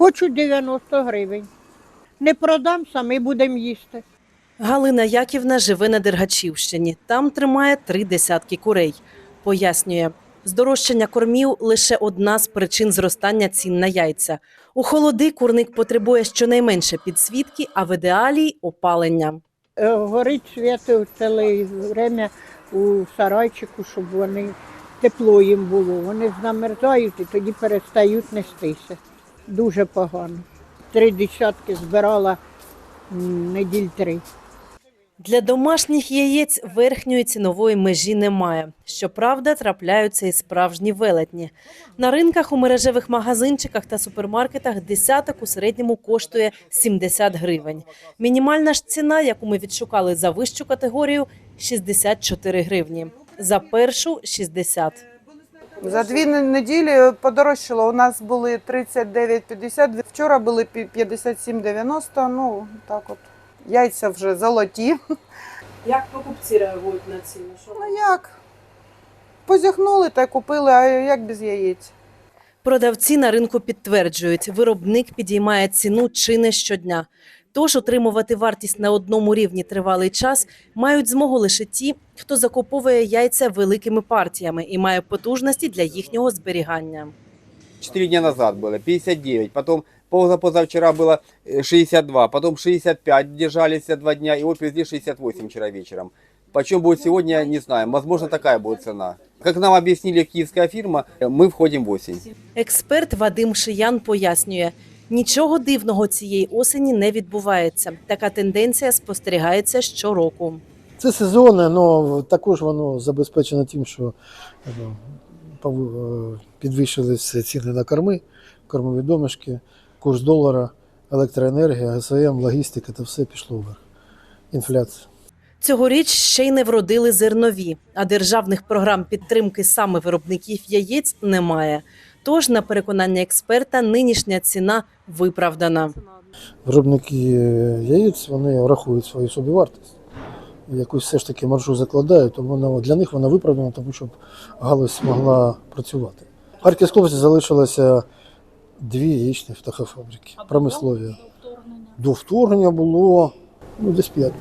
Хочу 90 гривень. Не продам, самі будемо їсти. Галина Яківна живе на Дергачівщині. Там тримає три десятки курей. Пояснює, здорожчання кормів лише одна з причин зростання цін на яйця. У холоди курник потребує щонайменше підсвітки, а в ідеалі опалення. Е, Горить свято ціле время у сарайчику, щоб вони тепло їм було. Вони замерзають і тоді перестають нестися. Дуже погано. Три десятки збирала неділь три. Для домашніх яєць верхньої цінової межі немає. Щоправда, трапляються і справжні велетні. На ринках у мережевих магазинчиках та супермаркетах десяток у середньому коштує 70 гривень. Мінімальна ж ціна, яку ми відшукали за вищу категорію, 64 гривні. За першу 60. За дві неділі подорожчало. У нас були 39,50, вчора були 57,90, ну так от. Яйця вже золоті. Як покупці реагують на ціну? Ну як? Позяхнули та купили, а як без яєць? Продавці на ринку підтверджують, виробник підіймає ціну чи не щодня. Тож отримувати вартість на одному рівні тривалий час мають змогу лише ті, хто закуповує яйця великими партіями і має потужності для їхнього зберігання. Четыре дня назад было 59, потом позавчера было э, 62, потом 65 держались два дня, и вот привезли 68 вчера вечером. Почем будет сегодня, не знаем. Возможно, такая будет цена. Как нам объяснили киевская фирма, э, мы входим в осень. Експерт Вадим Шиян пояснює, нічого дивного цієї осені не відбувається. Така тенденція спостерігається щороку. Це сезонне, але також воно забезпечено тим, що е, е, підвищилися ціни на корми, кормові домішки, курс долара, електроенергія, ГСМ, логістика та все пішло вверх. Інфляція. Цьогоріч ще й не вродили зернові, а державних програм підтримки саме виробників яєць немає. Тож, на переконання експерта, нинішня ціна виправдана. Виробники е, яєць вони рахують свою собівартість. Якусь все ж таки маржу закладають, тому вона, для них вона виправдана, тому щоб галузь могла працювати. В Харківській області залишилося дві яєчні птахофабрики, промислові. До вторгнення було ну, десь п'ять.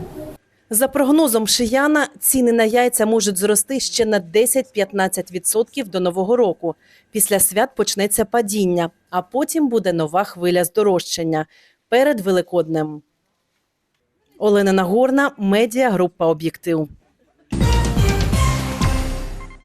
За прогнозом Шияна, ціни на яйця можуть зрости ще на 10-15% до нового року. Після свят почнеться падіння, а потім буде нова хвиля здорожчання перед Великоднем. Олена Нагорна, медіагрупа Об'єктив.